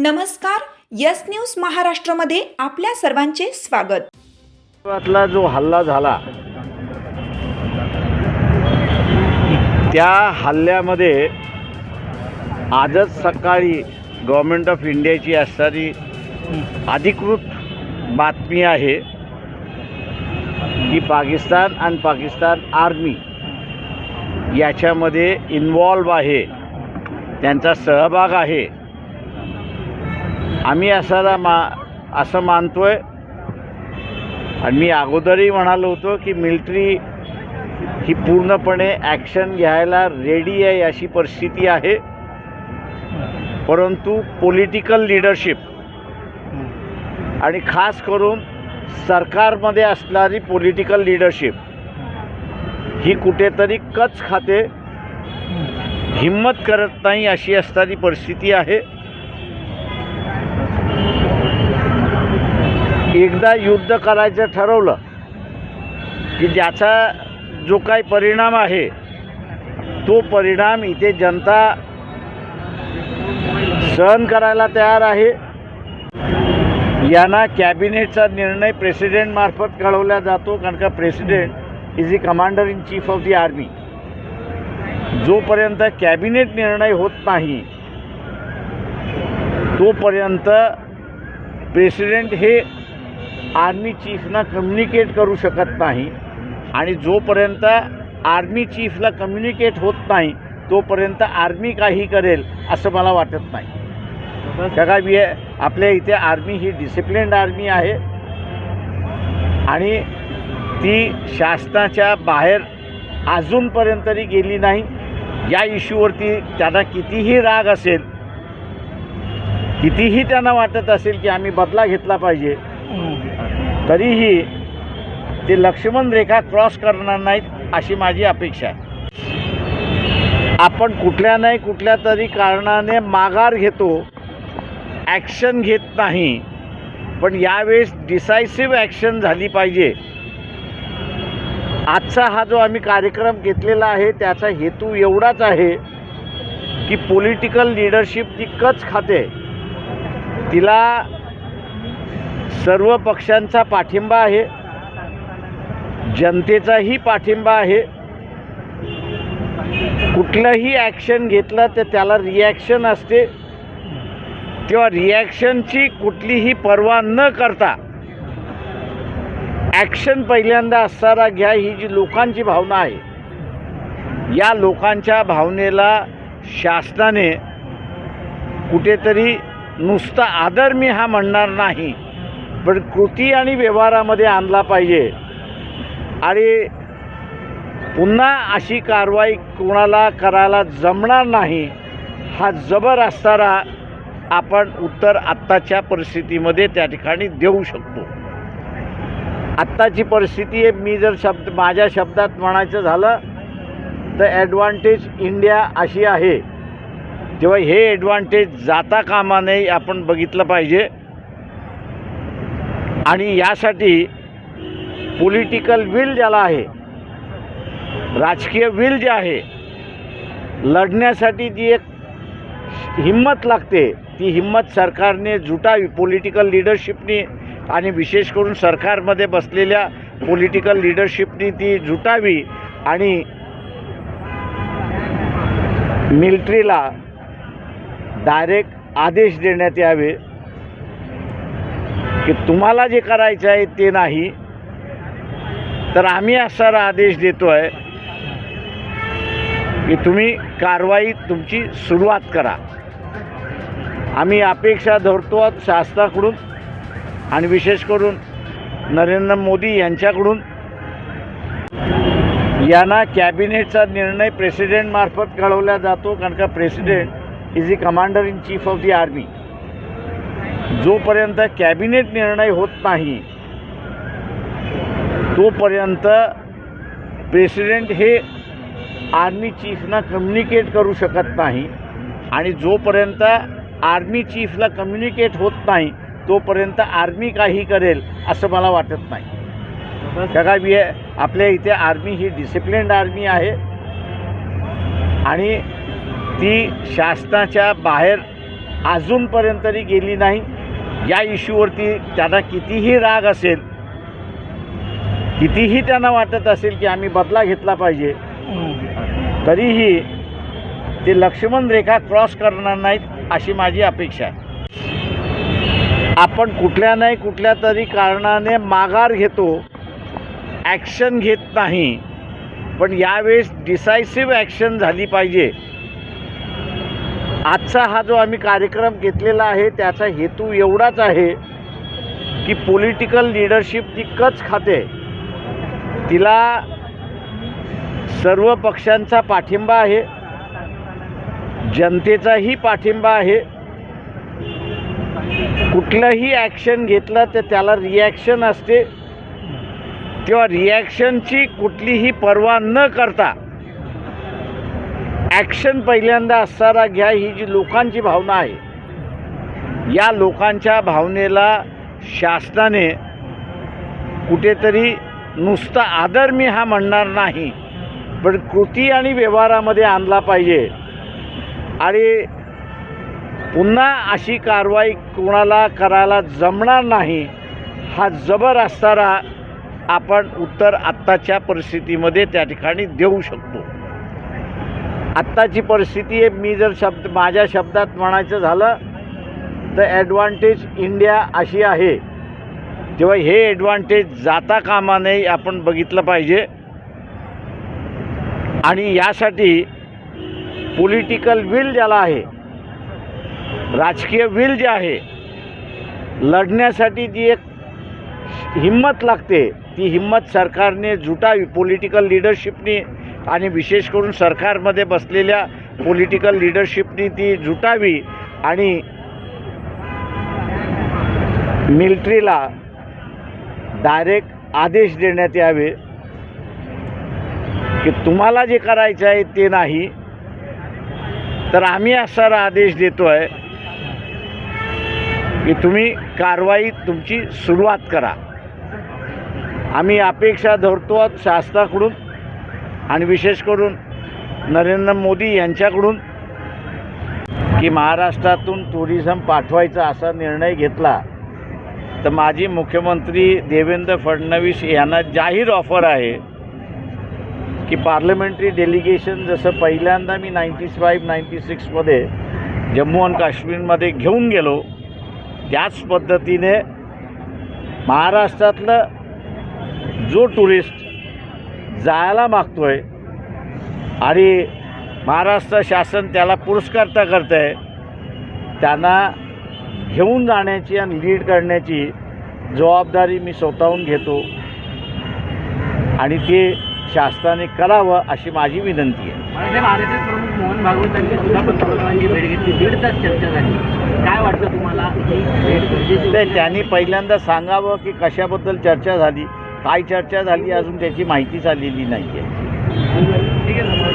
नमस्कार yes news महाराष्ट्रमध्ये आपल्या सर्वांचे स्वागत. जो हल्ला झाला त्या हल्ल्यामध्ये आजच सकाळी गव्हर्मेंट ऑफ इंडियाची असणारी अधिकृत बातमी आहे की पाकिस्तान आणि पाकिस्तान आर्मी याच्यामध्ये इन्वॉल्व आहे त्यांचा सहभाग आहे. आम्ही असाला मा असं मानतो आहे आणि मी अगोदरही म्हणालो होतो की मिलिटरी ही पूर्णपणे ॲक्शन घ्यायला रेडी आहे अशी परिस्थिती आहे. परंतु पॉलिटिकल लिडरशिप आणि खास करून सरकारमध्ये असणारी पॉलिटिकल लिडरशिप ही कुठेतरी कच खाते. हिंमत करत नाही अशी असणारी परिस्थिती आहे. एकदा युद्ध करायचं ठरवलं की ज्याचा जो काही परिणाम आहे तो परिणाम इथे जनता सहन करायला तयार आहे. यांना कॅबिनेटचा निर्णय प्रेसिडेंटमार्फत कळवला जातो कारण का president is the commander in chief of the army जोपर्यंत कॅबिनेट निर्णय होत नाही तोपर्यंत प्रेसिडेंट हे आर्मी चीफना कम्युनिकेट करू शकत नाही. आणि जोपर्यंत आर्मी चीफला कम्युनिकेट होत नाही तोपर्यंत आर्मी काही करेल असं मला वाटत नाही. त्या काय आपल्या इथे आर्मी ही डिसिप्लिन्ड आर्मी आहे. आणि ती शासनाच्या बाहेर अजूनपर्यंत तरी गेली नाही. या इश्यूवरती त्यांना कितीही राग असेल कितीही त्यांना वाटत असेल की आम्ही बदला घेतला पाहिजे तरीही ते लक्ष्मण रेखा क्रॉस करणार नाहीत अशी माझी अपेक्षा आहे. आपण कुठल्या नाही कुठल्या तरी कारणाने माघार घेतो ॲक्शन घेत नाही पण यावेळेस डिसायसिव्ह ॲक्शन झाली पाहिजे. आजचा हा जो आम्ही कार्यक्रम घेतलेला आहे त्याचा हेतू एवढाच आहे की पॉलिटिकल लिडरशिप ती कच खाते. तिला सर्व पक्षांचा पाठिंबा आहे. जनतेचाही पाठिंबा आहे. कुठलंही ॲक्शन घेतलं तर त्याला रिॲक्शन असते. तेव्हा रिॲक्शनची कुठलीही पर्वा न करता ॲक्शन पहिल्यांदा असणारा घ्या ही जी लोकांची भावना आहे. या लोकांच्या भावनेला शासनाने कुठेतरी नुसता आदर मी हा म्हणणार नाही. पण कृती आणि व्यवहारामध्ये आणला पाहिजे. आणि पुन्हा अशी कारवाई कोणाला करायला जमणार नाही हा जबर असताना आपण उत्तर आत्ताच्या परिस्थितीमध्ये त्या ठिकाणी देऊ शकतो. आत्ताची परिस्थिती आहे मी जर शब्द माझ्या शब्दात म्हणायचं झालं तर ॲडव्हान्टेज इंडिया अशी आहे. तेव्हा हे ॲडव्हान्टेज जाता कामा नये आपण बघितलं पाहिजे. आणि यासाठी पॉलिटिकल विल ज्याला आहे राजकीय विल जे आहे लढण्यासाठी जी एक हिंमत लागते. ती हिंमत सरकारने जुटावी पॉलिटिकल लिडरशिपनी आणि विशेष करून सरकारमध्ये बसलेल्या पॉलिटिकल लिडरशिपनी ती जुटावी आणि मिलिटरीला डायरेक्ट आदेश देण्यात यावे. की तुम्हाला जे करायचं आहे ते नाही. तर आम्ही असा आदेश देतो आहे की तुम्ही कारवाई तुमची सुरुवात करा. आम्ही अपेक्षा धरतो आहोत शासनाकडून आणि विशेष करून नरेंद्र मोदी यांच्याकडून. यांना कॅबिनेटचा निर्णय प्रेसिडेंटमार्फत कळवला जातो कारण का president is the commander in chief of the army जोपर्यंत कॅबिनेट निर्णय होत नाही तोपर्यंत प्रेसिडेंट हे आर्मी चीफना कम्युनिकेट करू शकत नाही. आणि जोपर्यंत आर्मी चीफला कम्युनिकेट होत नाही तोपर्यंत आर्मी काही करेल असं मला वाटत नाही. त्या काय मी आपल्या इथे आर्मी ही डिसिप्लिन्ड आर्मी आहे. आणि ती शासनाच्या बाहेर अजूनपर्यंत तरी गेली नाही. या इश्यूवरती त्यांना कितीही राग असेल कितीही त्यांना वाटत असेल की आम्ही बदला घेतला पाहिजे तरीही ते लक्ष्मण रेखा क्रॉस करणार नाहीत अशी माझी अपेक्षा आहे. आपण कुठल्या नाही कुठल्या तरी कारणाने माघार घेतो ॲक्शन घेत नाही पण यावेळेस डिसायसिव्ह ॲक्शन झाली पाहिजे. आजचा हा जो आम्ही कार्यक्रम घेतलेला आहे त्याचा हेतू एवढाच आहे की पॉलिटिकल लिडरशिप ती कच खाते. तिला सर्व पक्षांचा पाठिंबा आहे जनतेचाही पाठिंबा आहे. कुठलंही ॲक्शन घेतलं तर त्याला रिॲक्शन असते. तेव्हा रिॲक्शनची कुठलीही पर्वा न करता ॲक्शन पहिल्यांदा असणारा घ्या ही जी लोकांची भावना आहे. या लोकांच्या भावनेला शासनाने कुठेतरी नुसता आदर मी हा म्हणणार नाही पण कृती आणि व्यवहारामध्ये आणला पाहिजे. आणि पुन्हा अशी कारवाई कोणाला करायला जमणार नाही हा जबर असताना आपण उत्तर आत्ताच्या परिस्थितीमध्ये त्या ठिकाणी देऊ शकतो. आत्ताची परिस्थिती आहे मी जर शब्द माझ्या शब्दात म्हणायचं झालं तर ॲडव्हान्टेज इंडिया अशी आहे. तेव्हा हे ॲडव्हान्टेज जाता कामा नाही आपण बघितलं पाहिजे. आणि यासाठी पॉलिटिकल विल ज्याला आहे राजकीय विल जे आहे लढण्यासाठी जी एक हिंमत लागते. ती हिंमत सरकारने जुटावी पॉलिटिकल लिडरशिपनी आणि विशेष करून सरकारमध्ये बसलेल्या पॉलिटिकल लिडरशिपनी ती जुटावी आणि मिलिटरीला डायरेक्ट आदेश देण्यात यावे. की तुम्हाला जे करायचं आहे ते नाही तर आम्ही असा आदेश देतो आहे की तुम्ही कारवाई तुमची सुरुवात करा. आम्ही अपेक्षा धरतो आहोत शासनाकडून आणि विशेष करून नरेंद्र मोदी यांच्याकडून की महाराष्ट्रातून टुरिझम पाठवायचा असा निर्णय घेतला तर माजी मुख्यमंत्री देवेंद्र फडणवीस यांना जाहीर ऑफर आहे की पार्लमेंटरी डेलिगेशन जसं पहिल्यांदा मी नाईन्टी फाईव्ह नाईन्टी सिक्समध्ये जम्मू आणि काश्मीरमध्ये घेऊन गेलो त्याच पद्धतीने महाराष्ट्रातलं जो टुरिस्ट जायला मागतो आहे आणि महाराष्ट्र शासन त्याला पुरस्कारता करतं आहे त्यांना घेऊन जाण्याची आणि लीड करण्याची जबाबदारी मी स्वतःहून घेतो. आणि ते शासनाने करावं अशी माझी विनंती आहे. प्रमुख मोहन भागवतांनी सुद्धा पंतप्रधानांची भेट घेतली. दीड तास चर्चा झाली. काय वाटतं तुम्हाला? त्यांनी पहिल्यांदा सांगावं की कशाबद्दल चर्चा झाली. काय चर्चा झाली अजून त्याची माहितीच आलेली नाही आहे ठीक आहे